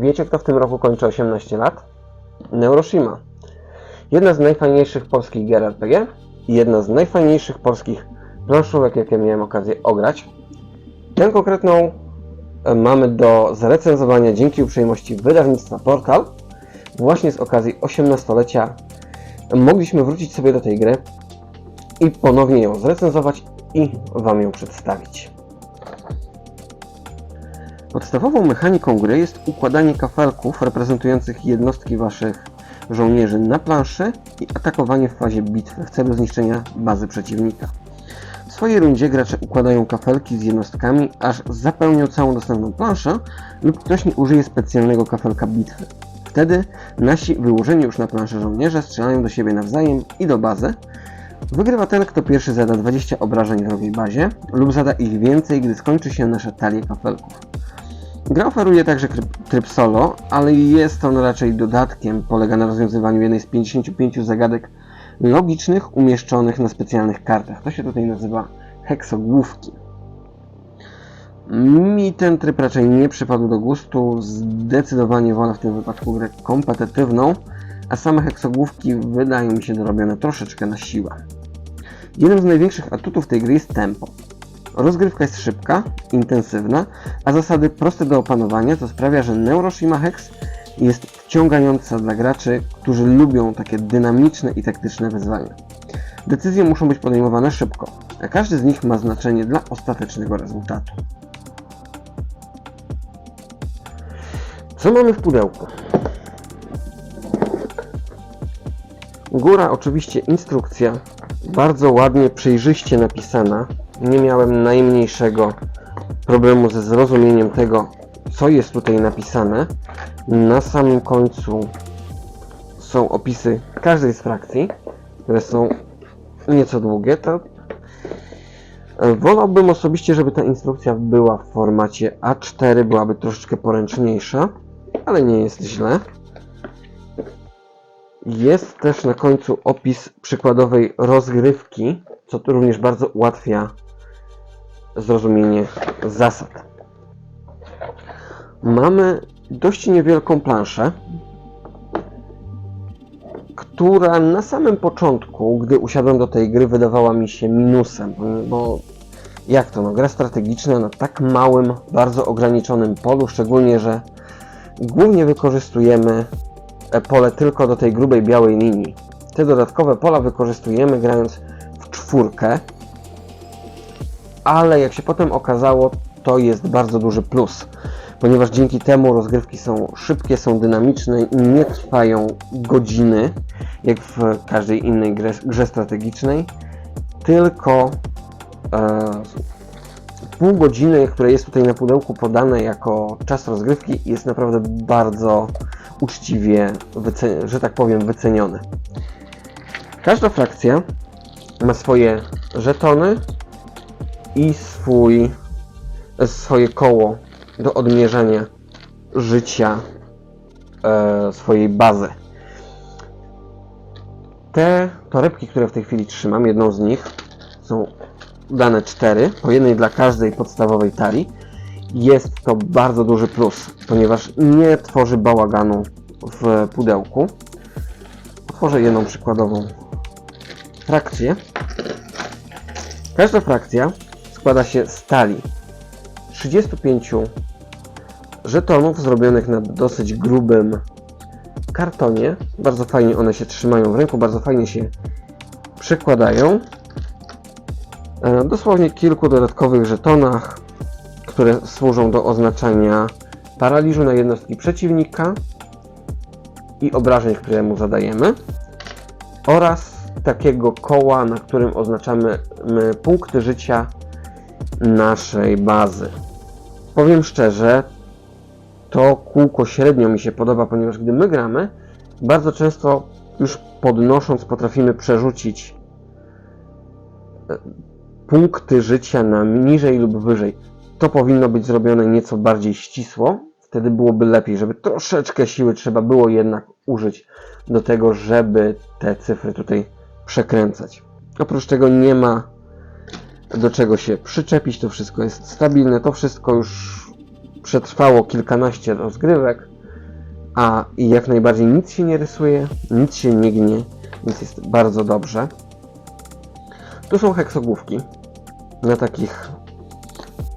Wiecie, kto w tym roku kończy 18 lat? Neuroshima. Jedna z najfajniejszych polskich gier RPG i jedna z najfajniejszych polskich planszówek, jakie miałem okazję ograć. Tę konkretną e, mamy do zrecenzowania dzięki uprzejmości wydawnictwa Portal. Właśnie z okazji 18-lecia mogliśmy wrócić sobie do tej gry i ponownie ją zrecenzować i Wam ją przedstawić. Podstawową mechaniką gry jest układanie kafelków reprezentujących jednostki Waszych żołnierzy na planszy i atakowanie w fazie bitwy w celu zniszczenia bazy przeciwnika. W swojej rundzie gracze układają kafelki z jednostkami, aż zapełnią całą dostępną planszę lub ktoś nie użyje specjalnego kafelka bitwy. Wtedy nasi wyłożeni już na planszę żołnierze strzelają do siebie nawzajem i do bazy. Wygrywa ten, kto pierwszy zada 20 obrażeń wrogiej bazie lub zada ich więcej, gdy skończy się nasza talia kafelków. Gra oferuje także tryb, solo, ale jest on raczej dodatkiem, polega na rozwiązywaniu jednej z 55 zagadek logicznych umieszczonych na specjalnych kartach. To się tutaj nazywa heksogłówki. Mi ten tryb raczej nie przypadł do gustu, zdecydowanie wolę w tym wypadku grę kompetytywną, a same heksogłówki wydają mi się dorobione troszeczkę na siłę. Jednym z największych atutów tej gry jest tempo. Rozgrywka jest szybka, intensywna, a zasady proste do opanowania, co sprawia, że Neuroshima Hex jest wciągająca dla graczy, którzy lubią takie dynamiczne i taktyczne wyzwania. Decyzje muszą być podejmowane szybko, a każdy z nich ma znaczenie dla ostatecznego rezultatu. Co mamy w pudełku? Góra oczywiście instrukcja, bardzo ładnie, przejrzyście napisana. Nie miałem najmniejszego problemu ze zrozumieniem tego, co jest tutaj napisane. Na samym końcu są opisy każdej z frakcji, które są nieco długie. To wolałbym osobiście, żeby ta instrukcja była w formacie A4, byłaby troszeczkę poręczniejsza, ale nie jest źle. Jest też na końcu opis przykładowej rozgrywki, co również bardzo ułatwia zrozumienie zasad. Mamy dość niewielką planszę, która na samym początku, gdy usiadłem do tej gry, wydawała mi się minusem, bo jak to, no, gra strategiczna na tak małym, bardzo ograniczonym polu, szczególnie, że głównie wykorzystujemy pole tylko do tej grubej białej linii. Te dodatkowe pola wykorzystujemy grając w czwórkę, ale jak się potem okazało, to jest bardzo duży plus, ponieważ dzięki temu rozgrywki są szybkie, są dynamiczne nie trwają godziny, jak w każdej innej grze, grze strategicznej, tylko e, pół godziny, które jest tutaj na pudełku podane jako czas rozgrywki, jest naprawdę bardzo uczciwie, że tak powiem, wycenione. Każda frakcja ma swoje żetony i swój, swoje koło do odmierzania życia e, swojej bazy. Te torebki, które w tej chwili trzymam, jedną z nich są dane cztery, po jednej dla każdej podstawowej talii. Jest to bardzo duży plus, ponieważ nie tworzy bałaganu w pudełku. Otworzę jedną przykładową frakcję. Każda frakcja składa się z talii 35 żetonów zrobionych na dosyć grubym kartonie. Bardzo fajnie one się trzymają w ręku, bardzo fajnie się przykładają. E, Dosłownie kilku dodatkowych żetonach, które służą do oznaczania paraliżu na jednostki przeciwnika i obrażeń, które mu zadajemy oraz takiego koła, na którym oznaczamy my punkty życia naszej bazy. Powiem szczerze, to kółko średnio mi się podoba, ponieważ gdy my gramy, bardzo często już podnosząc potrafimy przerzucić e, punkty życia na niżej lub wyżej. To powinno być zrobione nieco bardziej ścisło, wtedy byłoby lepiej, żeby troszeczkę siły trzeba było jednak użyć do tego, żeby te cyfry tutaj przekręcać. Oprócz tego nie ma do czego się przyczepić, to wszystko jest stabilne, to wszystko już przetrwało kilkanaście rozgrywek, a jak najbardziej nic się nie rysuje, nic się nie gnie, więc jest bardzo dobrze. Tu są heksogłówki na takich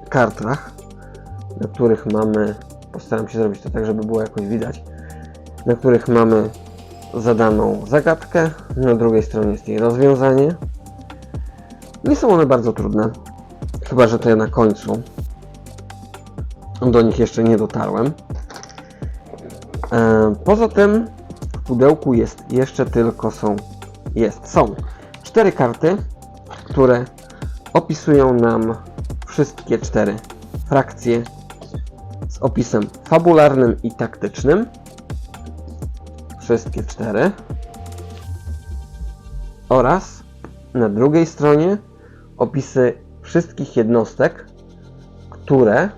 kartach, na których mamy, postaram się zrobić to tak, żeby było jakoś widać, na których mamy zadaną zagadkę, na drugiej stronie jest jej rozwiązanie. Nie są one bardzo trudne, chyba że to ja na końcu. Do nich jeszcze nie dotarłem. E, Poza tym w pudełku jest jeszcze tylko są jest są cztery karty, które opisują nam wszystkie cztery frakcje z opisem fabularnym i taktycznym. Wszystkie cztery. Oraz na drugiej stronie opisy wszystkich jednostek, które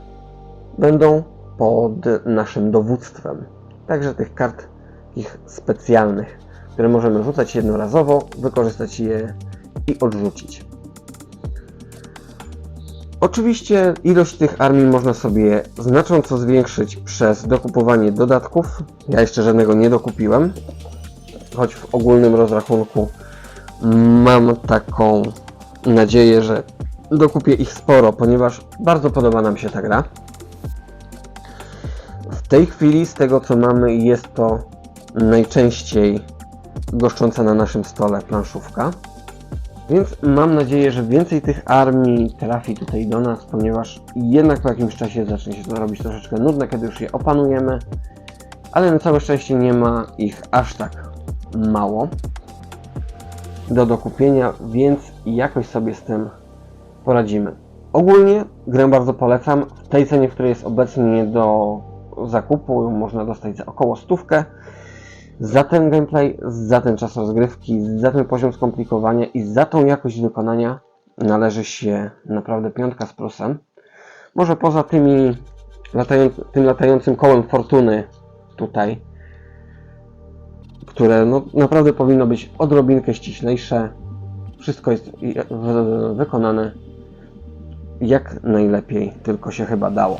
będą pod naszym dowództwem. Także tych kart ich specjalnych, które możemy rzucać jednorazowo, wykorzystać je i odrzucić. Oczywiście ilość tych armii można sobie znacząco zwiększyć przez dokupowanie dodatków. Ja jeszcze żadnego nie dokupiłem, choć w ogólnym rozrachunku mam taką nadzieję, że dokupię ich sporo, ponieważ bardzo podoba nam się ta gra. W tej chwili, z tego co mamy, jest to najczęściej goszcząca na naszym stole planszówka. Więc mam nadzieję, że więcej tych armii trafi tutaj do nas, ponieważ jednak po jakimś czasie zacznie się to robić troszeczkę nudne, kiedy już je opanujemy. Ale na całe szczęście nie ma ich aż tak mało do dokupienia, więc jakoś sobie z tym poradzimy. Ogólnie grę bardzo polecam. W tej cenie, w której jest obecnie do zakupu, można dostać za około stówkę. Za ten gameplay, za ten czas rozgrywki, za ten poziom skomplikowania i za tą jakość wykonania należy się naprawdę piątka z plusem. Może poza tymi tym latającym kołem fortuny tutaj, które no, naprawdę powinno być odrobinkę ściślejsze. Wszystko jest w- wykonane jak najlepiej tylko się chyba dało.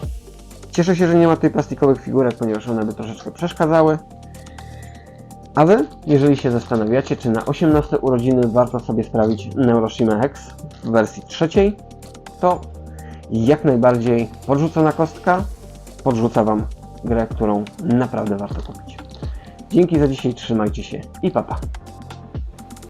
Cieszę się, że nie ma tutaj plastikowych figurek, ponieważ one by troszeczkę przeszkadzały. A Wy, jeżeli się zastanawiacie, czy na 18 urodziny warto sobie sprawić Neuroshima Hex w wersji trzeciej, to jak najbardziej podrzucona kostka podrzuca Wam grę, którą naprawdę warto kupić. Dzięki za dzisiaj, trzymajcie się i papa. Pa.